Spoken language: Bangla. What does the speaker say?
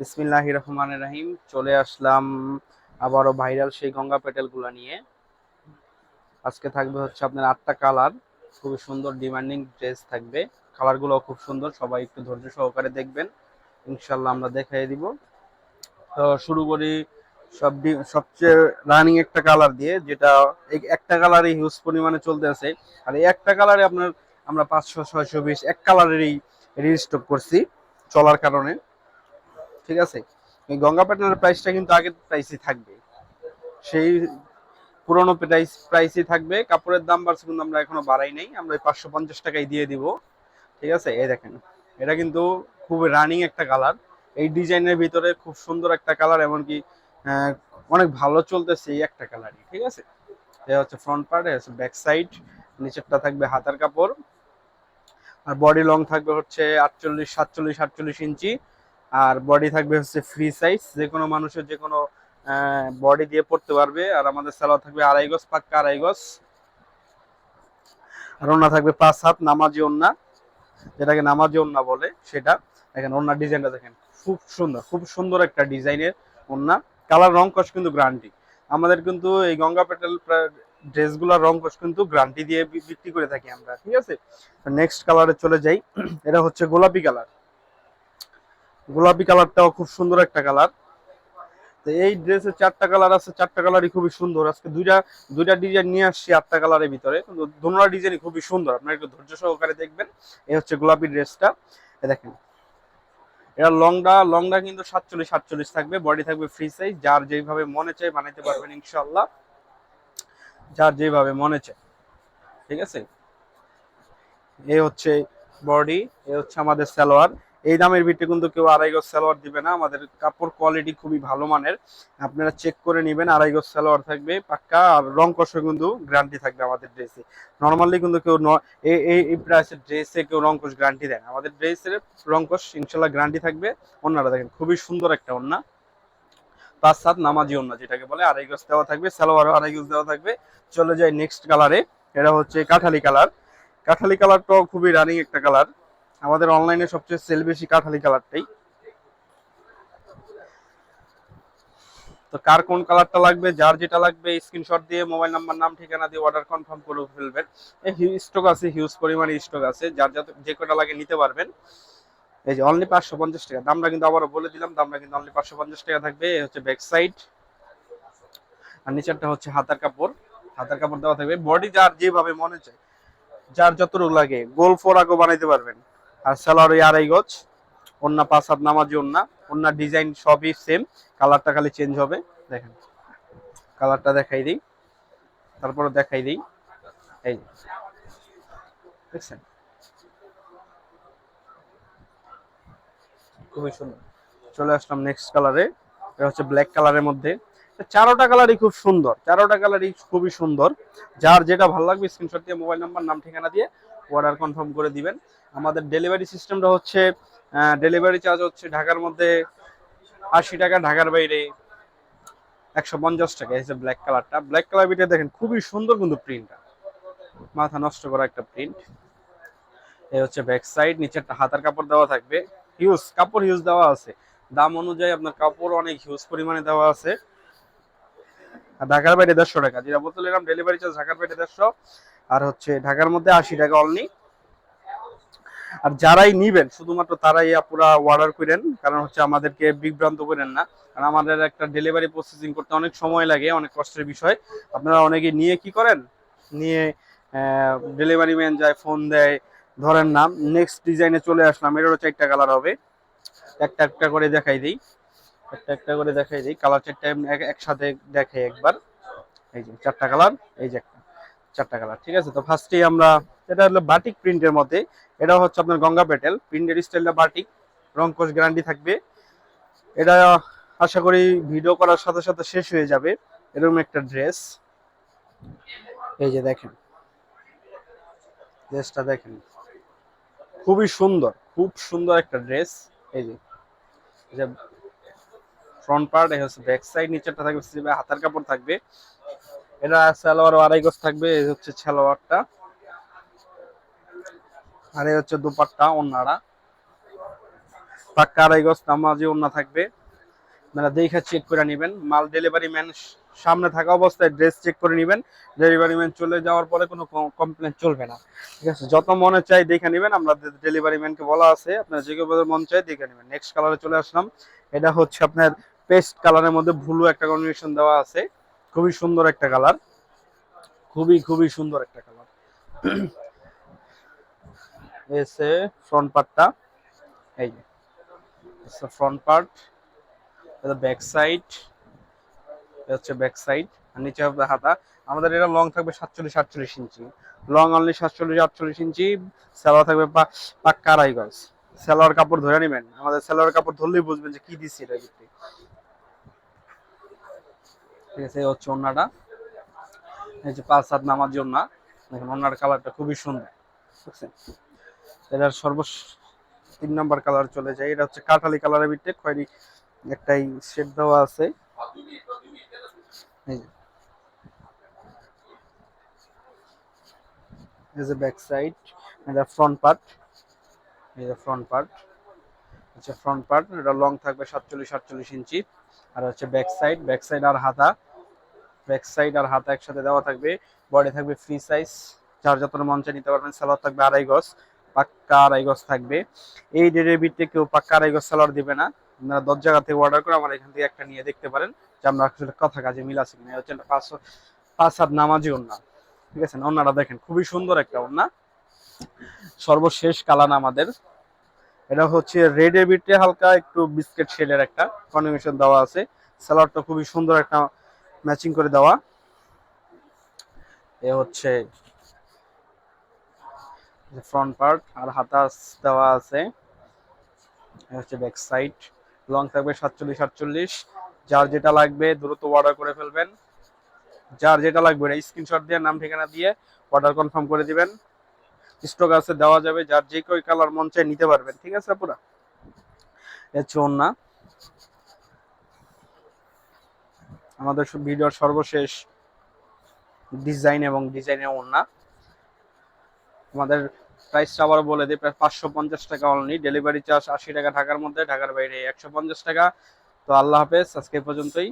বিসমিল্লাহ রহমান রাহিম, চলে আসলাম আবারও ভাইরাল সেই গঙ্গা পেটেলগুলো নিয়ে। আজকে থাকবে হচ্ছে আপনার আটটা কালার, খুবই সুন্দর ডিমান্ডিং ড্রেস থাকবে। কালারগুলো খুব সুন্দর, সবাই একটু ধৈর্য সহকারে দেখবেন। ইনশাল্লাহ আমরা দেখাই দিব। তো শুরু করি, সব সবচেয়ে রানিং একটা কালার দিয়ে, যেটা একটা কালারই হিউজ পরিমাণে চলতে আছে। আর এই একটা কালারে আপনার আমরা পাঁচশো, ছয়শো, বিশ, এক কালারেরই রিস্টক করছি চলার কারণে। ঠিক আছে? গঙ্গা প্যাটার্নের প্রাইসটা কিন্তু আগের প্রাইসই থাকবে। সেই পুরনো প্রাইস প্রাইসই থাকবে। কাপড়ের দাম বাড়ছে কিন্তু আমরা এখনও বাড়াই নাই। আমরা ওই পাঁচশো পঞ্চাশ টাকায় দিয়ে দিব। ঠিক আছে? এই দেখেন, এটা কিন্তু খুব রানিং একটা কালার এই ডিজাইনের ভিতরে খুব সুন্দর একটা কালার এমনকি অনেক ভালো চলতেছে এই একটা কালারই ঠিক আছে? এটা হচ্ছে ফ্রন্ট পার্ট হচ্ছে ব্যাক সাইড নিচেরটা থাকবে হাতার কাপড়। আর বডি লং থাকবে হচ্ছে আটচল্লিশ, সাতচল্লিশ, আটচল্লিশ ইঞ্চি। আর বডি থাকবে হচ্ছে ফ্রি সাইজ যে কোনো মানুষের যে কোনো বডি দিয়ে পড়তে পারবে। আর আমাদের সালোয়ার থাকবে আড়াই গজ, পাক্কা আড়াই গজ। আর ওন্না থাকবে পাঁচ হাত, নামাজি ওন্না যেটাকে নামাজি ওন্না বলে সেটা। দেখেন ওন্নার ডিজাইনটা দেখেন, খুব সুন্দর খুব সুন্দর একটা ডিজাইনের ওন্না কালার রং কস কিন্তু গ্রান্টি আমাদের কিন্তু এই গঙ্গা পেটেল ড্রেসগুলোর রং কস কিন্তু গ্রান্টি দিয়ে বিক্রি করে থাকি আমরা, ঠিক আছে? নেক্সট কালারে চলে যাই। এটা হচ্ছে গোলাপি কালার গোলাপি কালারটাও খুব সুন্দর একটা কালার। তো এই ড্রেসের চারটা কালার আছে, চারটা কালারই খুবই সুন্দর। আজকে দুইটা দুইটা ডিজাইন নিয়ে আসছি আটটা কালারের ভিতরে। দুটোটা ডিজাইনই খুবই সুন্দর। আপনারা একটু ধৈর্য সহকারে দেখবেন। এই হচ্ছে গোলাপি ড্রেসটা। এ দেখেন। এটা লংটা লংটা কিন্তু সাতচল্লিশ সাতচল্লিশ থাকবে। বডি থাকবে ফ্রি সাইজ যার যেভাবে মনে চায় বানাইতে পারবেন ইনশাল্লাহ যার যেভাবে মনে চায়। ঠিক আছে? এই হচ্ছে বডি এই হচ্ছে আমাদের সালোয়ার। এই দামের ভিতরে কিন্তু কেউ আড়াই গজ সালোয়ার দিবে না। আমাদের কাপড় কোয়ালিটি খুবই ভালো মানের। আপনারা চেক করে নেবেন, আড়াই গজ সালোয়ার থাকবে, পাক্কা। আর রং কষে কিন্তু গ্যারান্টি থাকবে আমাদের ড্রেসে নর্মালি কিন্তু কেউ এই প্রাইসের ড্রেসে কেউ রং কষ গ্যারান্টি দেয় না। আমাদের ড্রেসের রং কষ ইনশাল্লাহ গ্যারান্টি থাকবে। অন্যরা দেখেন, খুবই সুন্দর একটা অন্য পাঁচ, সাত নামাজি অন্য যেটাকে বলে আড়াই গজ দেওয়া থাকবে, সালোয়ারও আড়াই গজ দেওয়া থাকবে। চলে যায় নেক্সট কালারে এটা হচ্ছে কাঠালি কালার কাঠালি কালারটাও খুবই রানিং একটা কালার আমাদের অনলাইনে সবচেয়ে সেল বেশি কাঠালি কালারটাই তো কার কোন কালারটা লাগবে, যার যেটা লাগবে স্ক্রিনশট দিয়ে মোবাইল নাম্বার নাম, ঠিকানা দিয়ে অর্ডার কনফার্ম করে ফেলবেন। স্টক আছে হিউজ পরিমাণে স্টক আছে, যার যাতে যে কটা লাগে নিতে পারবেন। এই যে অনলি পাঁচশো পঞ্চাশ টাকা, দামটা কিন্তু আবারও বলে দিলাম, দামটা কিন্তু অনলি পাঁচশো পঞ্চাশ টাকা থাকবে, এই হচ্ছে ব্যাক সাইড আর নিচেরটা হচ্ছে হাতার কাপড়। হাতার কাপড় দেওয়া থাকবে। বডি যার যেভাবে মনে চায়, যার যতটুকু লাগে, গোল ফোরাকও বানাইতে পারবেন। আর ওই আড়াই গজ অন্য পাঁচ হাত নামাজি অন্য অন্য ডিজাইন সবই সেম কালারটা খালি চেঞ্জ হবে দেখেন। কালারটা দেখাই দিই তারপরে দেখাই দিই এই। দেখছেন? খুবই সুন্দর। চলে আসলাম নেক্সট কালারে এটা হচ্ছে ব্ল্যাক কালারের মধ্যে। চারোটা কালারই খুব সুন্দর চারোটা কালারই খুবই সুন্দর। যার যেটা ভালো লাগবে স্ক্রিনশট দিয়ে মোবাইল নাম্বার নাম ঠিকানা দিয়ে অর্ডার কনফার্ম করে দিবেন। আমাদের ডেলিভারি সিস্টেমটা হচ্ছে ডেলিভারি চার্জ হচ্ছে ঢাকার মধ্যে আশি টাকা, ঢাকার বাইরে একশো পঞ্চাশ টাকা। যে ব্ল্যাক কালারটা ব্ল্যাক কালার ভিতরে দেখেন, খুবই সুন্দর কিন্তু প্রিন্টটা মাথা নষ্ট করা একটা প্রিন্ট এই হচ্ছে ব্যাক সাইড নিচেরটা হাতার কাপড় দেওয়া থাকবে। হিউজ কাপড় হিউজ দেওয়া আছে। দাম অনুযায়ী আপনার কাপড় অনেক হিউজ পরিমাণে দেওয়া আছে। ঢাকার বাইরে দেড়শো টাকা। যেটা বলতে ডেলিভারি চার্জ ঢাকার বাইরে দেড়শো। আর হচ্ছে ঢাকার মধ্যে আশি টাকা অনলি আর যারাই নিবেন, শুধুমাত্র তারাই পুরা অর্ডার করেন, কারণ হচ্ছে আমাদেরকে বিভ্রান্ত করেন না। কারণ আমাদের একটা ডেলিভারি প্রসেসিং করতে অনেক সময় লাগে, অনেক কষ্টের বিষয়। আপনারা অনেকে নিয়ে কি করেন? নিয়ে ডেলিভারি ম্যান যায় ফোন দেয়। ধরেন না নেক্সট ডিজাইনে চলে আসলাম, এটারও চারটা কালার হবে। একটা একটা করে দেখাই দিই। একটা একটা করে দেখাই দিই। কালার চারটা একসাথে দেখাই একবার। এই যে, চারটা কালার এই যে একটা। চারটা কালার, ঠিক আছে? তো ফার্স্টেই আমরা, এটা হলো বাটিক প্রিন্টের মধ্যে এটা হচ্ছে আপনার গঙ্গা পেটেল প্রিন্টের স্টাইলটা বাটিক রং কোষ গ্যারান্টি থাকবে। এটা আশা করি ভিডিও করার সাথে সাথে শেষ হয়ে যাবে, এরকম একটা ড্রেস এই যে দেখেন ড্রেসটা দেখেন। খুবই সুন্দর, খুব সুন্দর একটা ড্রেস এই যে ফ্রন্ট পার্ট এই হচ্ছে ব্যাক সাইড নিচেরটা থাকবে হাতার কাপড় থাকবে। এটা সালোয়ার আড়াই গজ থাকবে, এই হচ্ছে সালোয়ারটা। আর এই হচ্ছে দুপাট্টা অন্যরা পাক্কা আড়াই গজ নামাজি ওন্না থাকবে। আপনারা দেখে চেক করে নেবেন। মাল ডেলিভারি ম্যান সামনে থাকা অবস্থায় ড্রেস চেক করে নেবেন। ডেলিভারি ম্যান চলে যাওয়ার পরে কোনো কমপ্লেন চলবে না। ঠিক আছে? যত মনে চাই দেখে নেবেন। আমরা ডেলিভারি ম্যানকে বলা আছে, আপনার যে কেউ মন চাই দেখে নেবেন। নেক্সট কালারে চলে আসলাম। এটা হচ্ছে আপনার পেস্ট কালারের মধ্যে ভুলু একটা কম্বিনেশন দেওয়া আছে। খুবই সুন্দর একটা কালার। খুবই খুবই সুন্দর একটা কালার। এসে ফ্রন্ট পার্টটা এই ফ্রন্ট পার্ট ব্যাক সাইড হচ্ছে ব্যাক সাইড আর নিচে হবে হাতা। আমাদের এটা লং থাকবে সাতচল্লিশ, আটচল্লিশ ইঞ্চি। লং অনলি সাতচল্লিশ, আটচল্লিশ ইঞ্চি সালোয়ার থাকবে পাক্কা আড়াই গজ। সালোয়ার কাপড় ধরে নেবেন। আমাদের সালোয়ার কাপড় ধরলেই বুঝবেন যে কি দিচ্ছি এটা ঠিক আছে হচ্ছে ওন্নাটা এই যে পাঁচ হাত নামার জন্য দেখেন ওন্নার কালারটা খুবই সুন্দর। বুঝছেন এটার সর্বশ তিন নাম্বার কালার চলে যায়। এটা হচ্ছে কাঠালি কালারের ভিতরে খয়েরি একটাই শেড দেওয়া আছে। ব্যাক সাইড এটা ফ্রন্ট পার্ট এই যে ফ্রন্ট পার্ট হচ্ছে ফ্রন্ট পার্ট এটা লং থাকবে সাতচল্লিশ সাতচল্লিশ ইঞ্চি। আর হচ্ছে ব্যাক সাইড ব্যাক সাইড আর হাতা। ব্যাক সাইড আর হাতা একসাথে দেওয়া থাকবে। বডি থাকবে ফ্রি সাইজ যার যত মঞ্চে নিতে পারবেন সালোয়ার থাকবে আড়াই গজ, পাক্কা আড়াই গজ থাকবে। এই ডেটের বিটে কেউ পাক্কা আড়াই গজ সালোয়ার দিবে না। আপনারা দশ জায়গা থেকে অর্ডার করে আমার এখান থেকে একটা নিয়ে দেখতে পারেন। যে আমরা আসলে কথা কাজে মিল আছে কিনা। হচ্ছে পাঁচশো পাঁচ হাত নামাজি ওন্না ঠিক আছে ওন্নাটা দেখেন, খুবই সুন্দর একটা ওন্না সর্বশেষ কালান আমাদের। এটা হচ্ছে রেড এর বিটে হালকা একটু বিস্কিট শেডের একটা কম্বিনেশন দেওয়া আছে। সালোয়ারটা খুবই সুন্দর একটা ম্যাচিং করে দেওয়া। এ হচ্ছে ফ্রন্ট পার্ট আর হাতা দেওয়া আছে। হচ্ছে ব্যাক সাইড লং থাকবে সাতচল্লিশ সাতচল্লিশ যার যেটা লাগবে দ্রুত অর্ডার করে ফেলবেন। যার যেটা লাগবে স্ক্রিনশট দিয়ে, নাম, ঠিকানা দিয়ে অর্ডার কনফার্ম করে দিবেন। স্টক আছে, দেওয়া যাবে, যার যে কই কালার মন চাই নিতে পারবেন। ঠিক আছে পুরা এ হচ্ছে ওন্না আমাদের ভিডিওর সর্বশেষ ডিজাইন এবং ডিজাইনের ওন্না আমাদের প্রাইসটা আবার বলে দিই, প্রায় পাঁচশো পঞ্চাশ টাকা অনলি ডেলিভারি চার্জ আশি টাকা ঢাকার মধ্যে, ঢাকার বাইরে একশো পঞ্চাশ টাকা। তো আল্লাহ হাফেজ, আজকে পর্যন্তই।